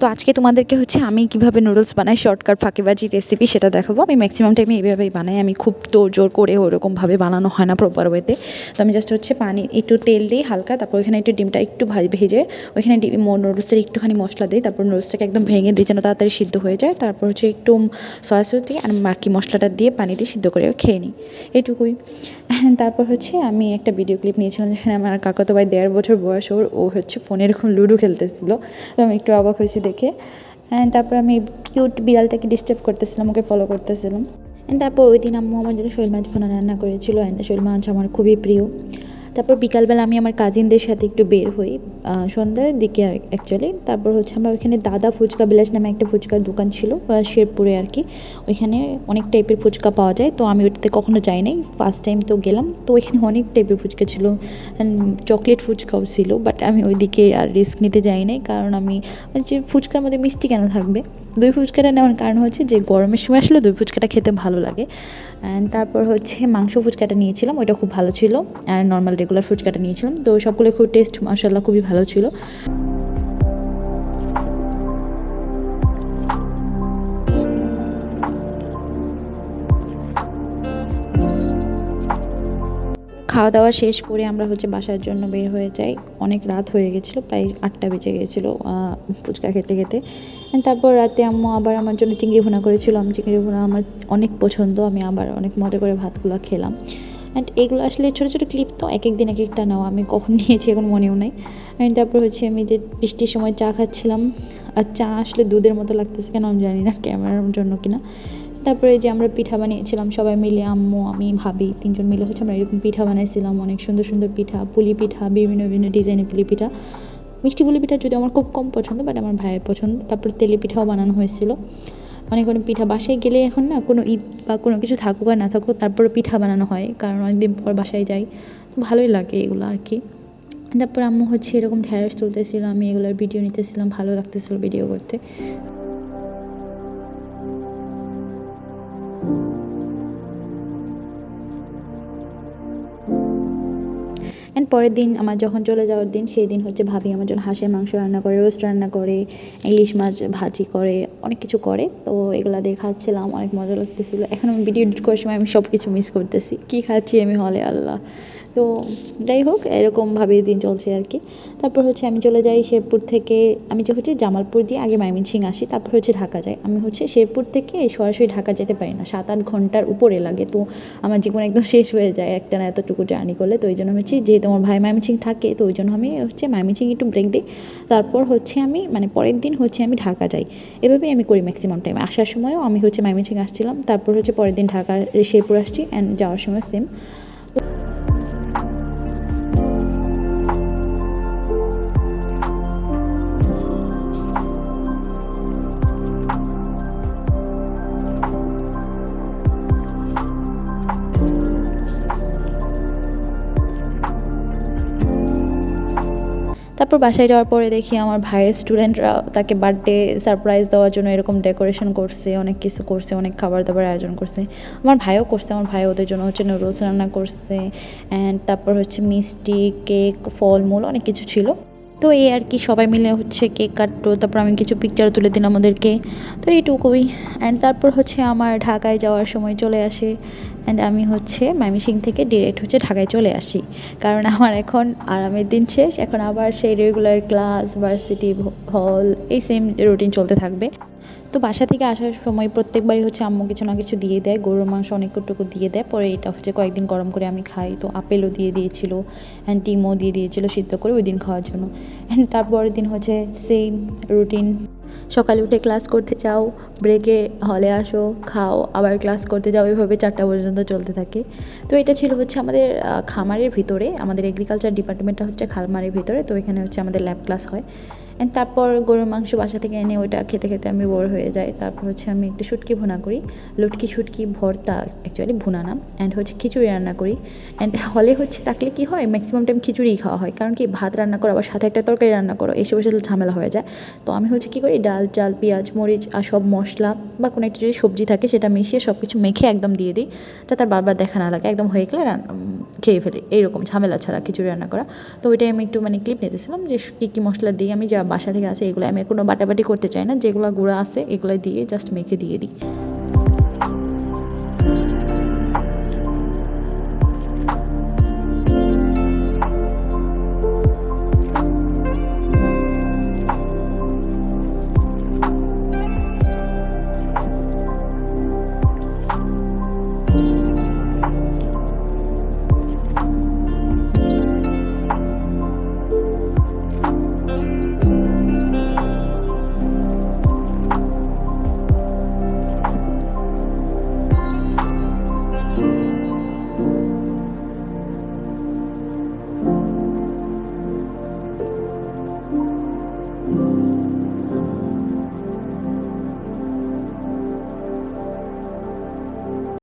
তো আজকে তোমাদেরকে হচ্ছে আমি কীভাবে নুডলস বানাই শর্টকাট ফাঁকিবাজি রেসিপি সেটা দেখাবো। আমি ম্যাক্সিমাম টাইমে এইভাবেই বানাই। আমি খুব জোর করে ওরকমভাবে বানানো হয় না প্রপার ওয়েতে তো। আমি জাস্ট হচ্ছে পানি, একটু তেল দিই হালকা, তারপর ওইখানে একটু ডিমটা একটু ভাজ ভেজে ওইখানে ডিম নুডলসের একটুখানি মশলা দিই। তারপর নুডলসটাকে একদম ভেঙে দিই যেন তাড়াতাড়ি সিদ্ধ হয়ে যায়। তারপর হচ্ছে একটু সয়া সস আর বাকি মশলাটা দিয়ে পানি দিয়ে সিদ্ধ করে খেয়ে নিই। এটুকুই তারপর হচ্ছে আমি একটা ভিডিও ক্লিপ নিয়েছিলাম যেখানে আমার কাকাতো ভাই দেড় বছর বয়স ওর, ও হচ্ছে ফোনে এরকম লুডো খেলতেছিল। তো আমি একটু অবাক হয়েছি দেখে তারপর আমি কিউট বিড়ালটাকে ডিস্টার্ব করতেছিলাম, ওকে ফলো করতেছিলাম। তারপর ওই দিন আম্মু আমার জন্য শোল মাছ ভোনা রান্না করেছিল অ্যান্ড শৈল মাছ আমার খুবই প্রিয়। তারপর বিকালবেলা আমি আমার কাজিনদের সাথে একটু বের হই সন্ধ্যার দিকে অ্যাকচুয়ালি তারপর হচ্ছে আমরা ওইখানে দাদা ফুচকা বিলাস নামে একটা ফুচকার দোকান ছিল শেরপুরে আর কি। ওইখানে অনেক টাইপের ফুচকা পাওয়া যায়, তো আমি ওটাতে কখনো যাই নাই। ফার্স্ট টাইম তো গেলাম, তো ওইখানে অনেক টাইপের ফুচকা ছিল চকলেট ফুচকাও ছিল বাট আমি ওইদিকে আর রিস্ক নিতে যাই নাই, কারণ আমি যে ফুচকার মধ্যে মিষ্টি কেন থাকবে? দই ফুচকাটা নেওয়ার কারণ হচ্ছে যে গরমের সময় আসলে দই ফুচকাটা খেতে ভালো লাগে। অ্যান্ড তারপর হচ্ছে মাংস ফুচকাটা নিয়েছিলাম, ওইটা খুব ভালো ছিল। আর নর্মাল রেগুলার ফুচকাটা নিয়েছিলাম। তো সবগুলো খুব টেস্ট মাসাল্লাহ খুবই ভালো ছিল। খাওয়া দাওয়া শেষ করে আমরা হচ্ছে বাসার জন্য বের হয়ে যাই। অনেক রাত হয়ে গেছিল, প্রায় আটটা বেজে গেছিল ফুচকা খেতে খেতে। তারপর রাতে আম্মু আবার আমার জন্য চিংড়ি ভুনা করেছিল। আমি চিংড়ি ভুনা আমার অনেক পছন্দ, আমি আবার অনেক মজা করে ভাতগুলো খেলাম। অ্যান্ড এগুলো আসলে ছোটো ছোটো ক্লিপ তো এক এক দিন এক একটা নেওয়া আমি কখন নিয়েছি এখন মনেও নাই। অ্যান্ড তারপর হচ্ছে আমি যে বৃষ্টির সময় চা খাচ্ছিলাম, আর চা আসলে দুধের মতো লাগতেছে কেন আমি জানি না, ক্যামেরার জন্য কিনা। তারপরে যে আমরা পিঠা বানিয়েছিলাম, সবাই মিলে আম্মু, আমি, ভাবি তিনজন মিলে হচ্ছে আমরা এরকম পিঠা বানাইছিলাম, অনেক সুন্দর সুন্দর পিঠা, পুলি পিঠা, বিভিন্ন বিভিন্ন ডিজাইনের পুলি পিঠা। মিষ্টি পুলি পিঠা যদি আমার খুব কম পছন্দ বাট আমার ভাইয়ের পছন্দ। তারপর তেলে পিঠাও বানানো হয়েছিল। অনেক অনেক পিঠা বাসায় গেলে এখন না কোনো ঈদ বা কোনো কিছু থাকুক আর না থাকুক, তারপরে পিঠা বানানো হয়, কারণ অনেকদিন পর বাসায় যাই, তো ভালোই লাগে এগুলো আর কি। তারপর আম্মু হচ্ছে এরকম ঢ্যাঁড়স তুলতেছিল, আমি এগুলোর ভিডিও নিতেছিলাম, ভালো লাগতেছিল ভিডিও করতে। অ্যান্ড পরের দিন আমার যখন চলে যাওয়ার দিন, সেই দিন হচ্ছে ভাবি আমার জন্য হাঁসের মাংস রান্না করে, রোস্ট রান্না করে, ইলিশ মাছ ভাজি করে, অনেক কিছু করে। তো এগুলো দিয়ে খাচ্ছিলাম, অনেক মজা লাগতেছিলো। এখন আমি ভিডিও এডিট করার সময় আমি সব কিছু মিস করতেছি। কী খাচ্ছি আমি হলে আল্লাহ। তো যাই হোক, এরকমভাবেই দিন চলছে আর কি। তারপর হচ্ছে আমি চলে যাই শেরপুর থেকে, আমি যে হচ্ছে জামালপুর দিয়ে আগে ময়মনসিং আসি, তারপর হচ্ছে ঢাকা যাই। আমি হচ্ছে শেরপুর থেকে সরাসরি ঢাকা যেতে পারি না সাত আট ঘণ্টার উপরে লাগে। তো আমার জীবন একদম শেষ হয়ে যায় একটা না এতটুকু জার্নি করলে। তো ওই জন্য হচ্ছে, যেহেতু আমার ভাই ময়মনসিং থাকে, তো ওই জন্য আমি হচ্ছে ময়মনসিং একটু ব্রেক দিই। তারপর হচ্ছে আমি মানে পরের দিন হচ্ছে আমি ঢাকা যাই। এভাবেই আমি করি ম্যাক্সিমাম টাইম আসার সময়ও আমি হচ্ছে ময়মনসিং আসছিলাম। তারপর হচ্ছে পরের দিন ঢাকা, শেরপুর আসছি অ্যান্ড যাওয়ার সময় সেম তারপর বাসায় যাওয়ার পরে দেখি আমার ভাইয়ের স্টুডেন্টরা তাকে বার্থডে সারপ্রাইজ দেওয়ার জন্য এরকম ডেকোরেশন করছে, অনেক কিছু করছে, অনেক খাবার দাবার আয়োজন করছে। আমার ভাইও করছে, আমার ভাই ওদের জন্য হচ্ছে নুডলস রান্না করছে অ্যান্ড তারপর হচ্ছে মিষ্টি কেক ফলমূল অনেক কিছু ছিল। তো এই আর কি, সবাই মিলে হচ্ছে কেক কাটতো তারপর আমি কিছু পিকচার তুলে দিলাম আমাদেরকে তো এইটুকুই। অ্যান্ড তারপর হচ্ছে আমার ঢাকায় যাওয়ার সময় চলে আসে। অ্যান্ড আমি হচ্ছে ময়মনসিং থেকে ডিরেক্ট হচ্ছে ঢাকায় চলে আসি। কারণ আমার এখন আরামের দিন শেষ। এখন আবার সেই রেগুলার ক্লাস ভার্সিটি হল এই সেম রুটিন চলতে থাকবে। তো বাসা থেকে আসার সময় প্রত্যেকবারই হচ্ছে আম্মু কিছু না কিছু দিয়ে দেয়, গরুর মাংস অনেকটুকু দিয়ে দেয়। পরে এটা হচ্ছে কয়েকদিন গরম করে আমি খাই। তো আপেলও দিয়ে দিয়েছিল অ্যান্ড ডিমও দিয়ে দিয়েছিল সিদ্ধ করে ওই দিন খাওয়ার জন্য। অ্যান্ড তারপরের দিন হচ্ছে সেম রুটিন সকালে উঠে ক্লাস করতে যাও ব্রেকে হলে আসো, খাও, আবার ক্লাস করতে যাও, এভাবে চারটা পর্যন্ত চলতে থাকে। তো এটা ছিল হচ্ছে আমাদের খামারের ভিতরে, আমাদের এগ্রিকালচার ডিপার্টমেন্টটা হচ্ছে খামারের ভিতরে। তো এখানে হচ্ছে আমাদের ল্যাব ক্লাস হয়। তারপর গরুর মাংস বাসা থেকে এনে ওইটা খেতে খেতে আমি বোর হয়ে যাই। তারপর হচ্ছে আমি একটু শুটকি ভুনা করি। লুটকি, শুটকি, ভর্তা অ্যাকচুয়ালি ভুনা না। অ্যান্ড হচ্ছে খিচুড়ি রান্না করি। অ্যান্ড হলে হচ্ছে থাকলে কি হয় ম্যাক্সিমাম টাইম খিচুড়িই খাওয়া হয়। কারণ কি, ভাত রান্না করো, আবার সাথে একটা তরকারি রান্না করো, এসে ঝামেলা হয়ে যায়। তো আমি হচ্ছে কী করি, ডাল, চাল, পেঁয়াজ, মরিচ আর সব মশলা বা কোনো একটা যদি সবজি থাকে সেটা মিশিয়ে সব কিছু মেখে একদম দিয়ে দিই। যাতে আর বারবার দেখা না লাগে। একদম হয়ে গেলে খেয়ে ফেলি। এইরকম ঝামেলা ছাড়া খিচুড়ি রান্না করা। তো ওইটাই আমি একটু মানে ক্লিপ নিতেছিলাম যে কী কী মশলা দিই, আমি যা বাসা থেকে আছে এগুলো আমি কোনো বাটাবাটি করতে চাই না। যেগুলো গুঁড়া আছে এগুলো দিয়ে জাস্ট মেখে দিয়ে দিই।